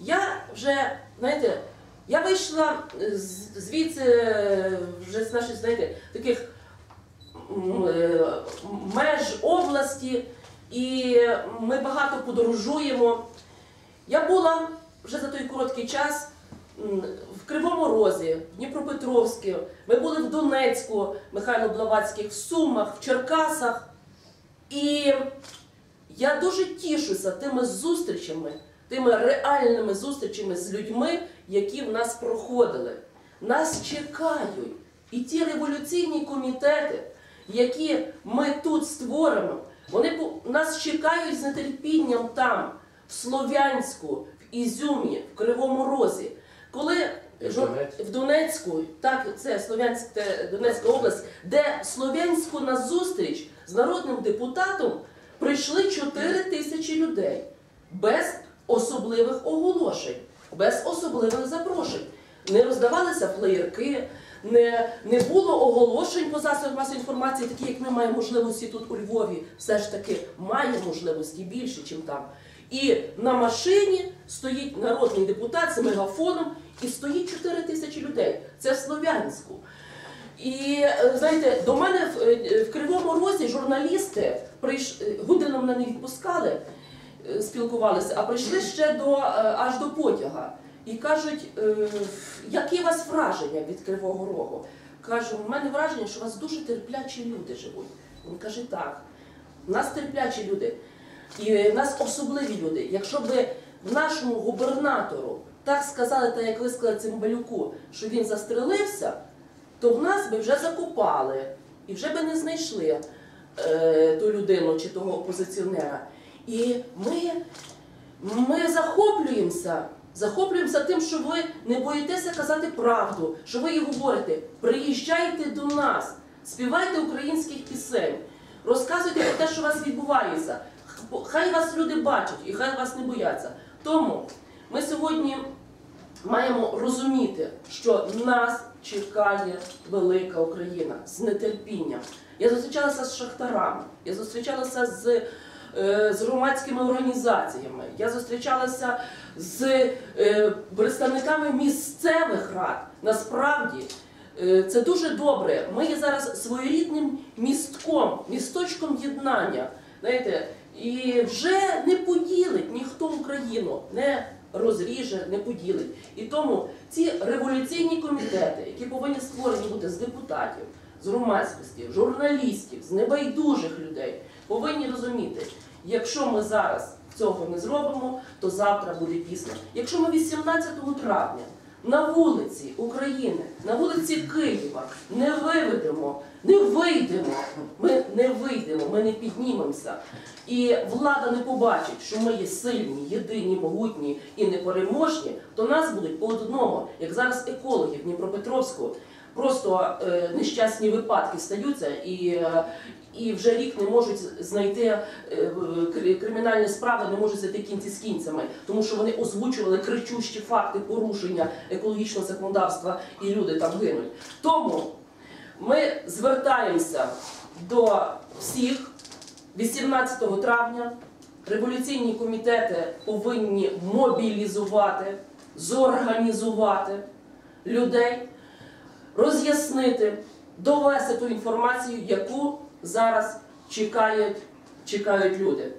Я вже, знаєте, я вийшла з- звідси е, вже з наших, знаєте, таких е, меж області, і ми багато подорожуємо. Я була вже за той короткий час в Кривому Розі, в Дніпропетровську, ми були в Донецьку, Михайло Блаватських, в Сумах, в Черкасах. І я дуже тішуся тими зустрічами, тими реальними зустрічами з людьми, які в нас проходили. Нас чекають. І ті революційні комітети, які ми тут створимо, вони нас чекають з нетерпінням там, в Слов'янську, в Ізюмі, в Кривому Розі. Коли в Донецьку? так, це Слов'янськ, те- Донецька область, де Слов'янську на зустріч з народним депутатом прийшли 4 тисячі людей без особливих оголошень, без особливих запрошень. Не роздавалися флеєрки, не, не було оголошень по засобах масової інформації, такі, як ми маємо можливості тут у Львові, все ж таки має можливості більше, ніж там. І на машині стоїть народний депутат з мегафоном, і стоїть 4 тисячі людей. Це в Слов'янську. І е, знаєте, до мене в, е, в Кривому Розі журналісти прийш... е, годину мене не відпускали, спілкувалися, а прийшли ще до е, аж до потяга. І кажуть, е, які у вас враження від Кривого Рогу? Кажу, у мене враження, що у вас дуже терплячі люди живуть. Він каже, так, у нас терплячі люди. І е, в нас особливі люди. Якщо б нашому губернатору так сказали, так як ви сказали Цимбалюку, що він застрелився, то в нас би вже закопали і вже би не знайшли е, ту людину чи того опозиціонера. І ми, ми захоплюємося. Захоплюємося тим, що ви не боїтеся казати правду, що ви їй говорите, приїжджайте до нас, співайте українських пісень, розказуйте про те, що у вас відбувається. Хай вас люди бачать і хай вас не бояться. Тому ми сьогодні маємо розуміти, що нас чекає велика Україна з нетерпінням. Я зустрічалася з шахтарами, я зустрічалася з, з громадськими організаціями, я зустрічалася з е, представниками місцевих рад. Насправді е, це дуже добре. Ми є зараз своєрідним містком, місточком єднання. Знаєте, і вже не поділить ніхто Україну, не розріже, не поділить. І тому ці революційні комітети, які повинні створені бути з депутатів, з громадськості, журналістів, з небайдужих людей, повинні розуміти, якщо ми зараз цього не зробимо, то завтра буде пізно. Якщо ми 18 травня на вулиці України, на вулиці Києва не виведемо, не вийдемо, ми не вийдемо, ми не піднімемося. І влада не побачить, що ми є сильні, єдині, могутні і непереможні, то нас будуть по одному, як зараз екологи в Дніпропетровську. Просто е, нещасні випадки стаються і, е, і вже рік не можуть знайти е, кримінальні справи, не можуть знайти кінці з кінцями, тому що вони озвучували кричущі факти порушення екологічного законодавства, і люди там гинуть. Тому ми звертаємося до всіх 18 травня. Революційні комітети повинні мобілізувати, зорганізувати людей, роз'яснити, довести ту інформацію, яку зараз чекають, чекають люди.